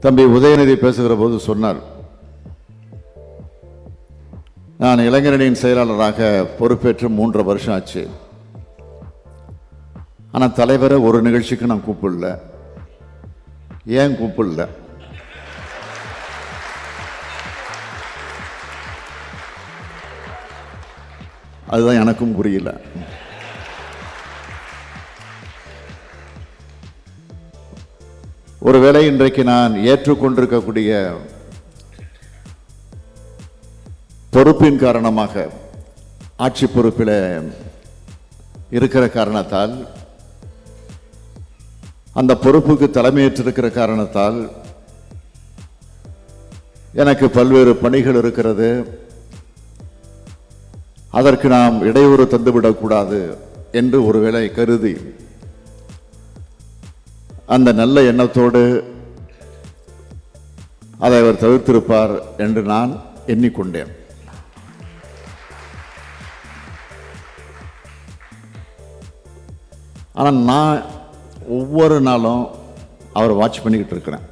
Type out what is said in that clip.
தம்பி உதயநிதி பேசுகிற போது சொன்னார் நான் இளைஞரணியின் செயலாளராக பொறுப்பேற்று மூன்று வருஷம் ஆச்சு. ஆனால் தலைவரை ஒரு நிகழ்ச்சிக்கு நான் கூப்பிடல. ஏன் கூப்பிடல? அதுதான் எனக்கும் புரியல. ஒருவேளை இன்றைக்கு நான் ஏற்றுக்கொண்டிருக்கக்கூடிய பொறுப்பின் காரணமாக ஆட்சி பொறுப்பில் இருக்கிற காரணத்தால் அந்த பொறுப்புக்கு தலைமையேற்றிருக்கிற காரணத்தால் எனக்கு பல்வேறு பணிகள் இருக்கிறது. அதற்கு நாம் இடையூறு தந்துவிடக்கூடாது என்று ஒருவேளை கருதி அந்த நல்ல எண்ணத்தோடு அதை அவர் தவிர்த்திருப்பார் என்று நான் எண்ணிக்கொண்டேன். ஆனால் நான் ஒவ்வொரு நாளும் அவரை வாட்ச் பண்ணிக்கிட்டு இருக்கிறேன்.